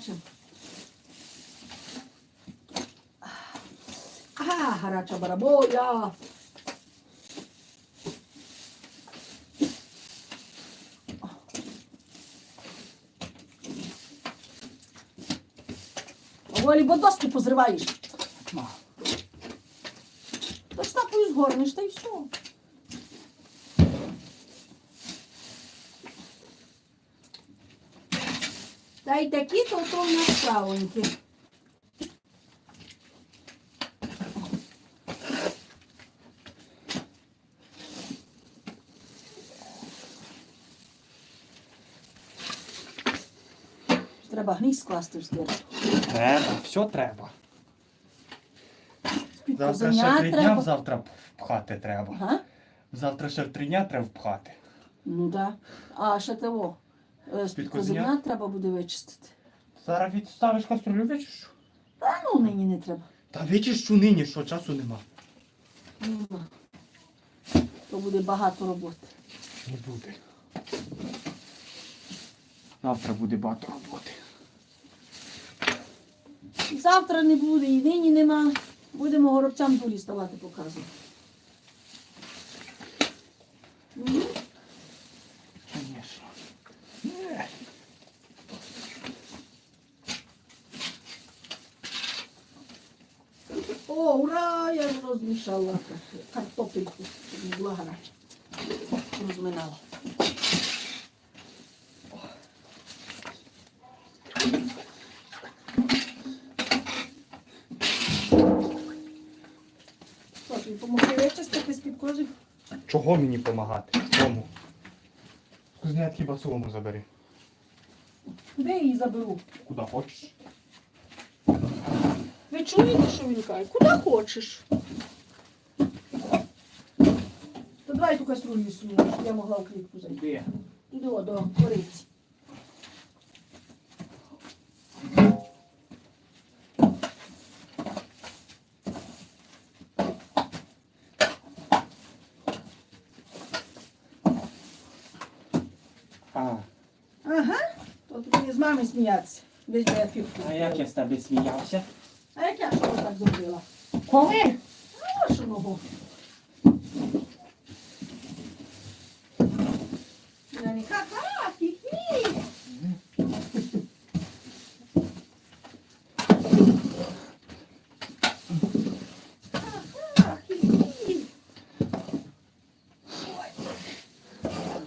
побачимо. А, гаряча бараболя. Волі, бо доски позриваєш. То ж тапою згорнеш, та й все. Та й такі то то в нас справоньки. Треба гнізь скласти в стирку. Треба, все треба. Завтра ще три дня, треба. завтра впхати треба. Ага. Завтра ще в три дня треба впхати. Ну так. Да. А ще того. Е, З-під козеня козеня? треба буде вичистити. Зараз відставиш каструлю, вичищу. Та ну нині не треба. Та вичищу нині, що часу нема. Ну, То буде багато роботи. Не буде. Завтра буде багато роботи. Завтра не буде, і нині нема. Будемо горобцям дулі ставати показувати. О, ура! Я розмішала картопельку, щоб не була гаряча. Розминала. Помогти вичистити з-під кожи? Чого мені допомагати? Кому? Кузнят хіба солому забери. Де я її заберу? Куди хочеш. Чуєте, що він каже? Куди хочеш? То давай ту каструлю щоб я могла в клітку зайти. Де? Туди о, до кориці. А, Ага. То ти мені з мами сміятися. Десь де я фірку. а як я з тебе сміявся? А як я чого так зробила? Коли? А що мого? Я не кака, хі-хі.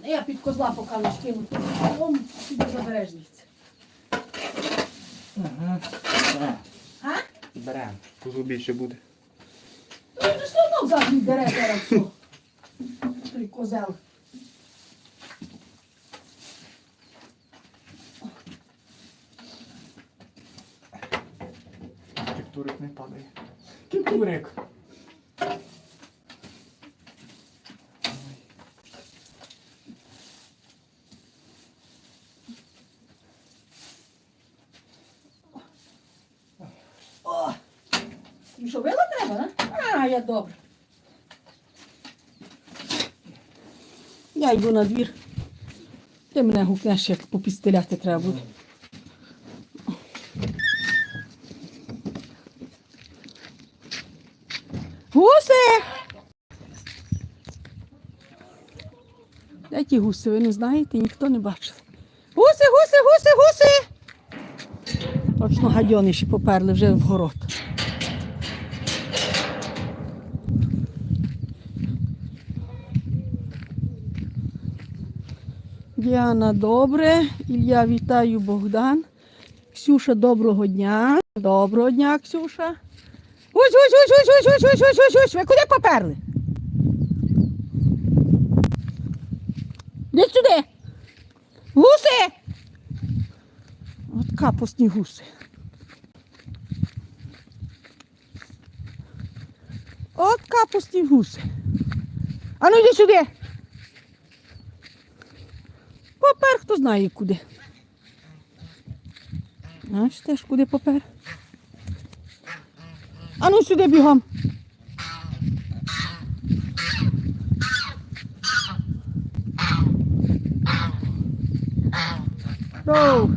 Я під козла покажу скину. Потім собі забережність. Ага. Беремо. Кузу більше буде. Ну, ти ж все одно взагалі бере зараз. все. Той козел. Кептурик не падає. Кептурик. Я добре. Я йду на двір. Ти мене гукнеш, як попістеляти треба буде. Гуси! Де ті гуси, ви не знаєте, ніхто не бачив. Гуси, гуси, гуси, гуси! Точно гадьони ще поперли вже в город. Діана, добре. Ілля, вітаю, Богдан. Ксюша, доброго дня. Доброго дня, Ксюша. Гусь, гусь, гусь, гусь, гусь, гусь, гусь, гусь, гусь. Ви куди поперли? Йдіть сюди. Гуси! От капусні гуси. От капусні гуси. А ну йди сюди. Попер хто знає куди. Знаєш теж куди попер. А ну сюди бігом. Гоу.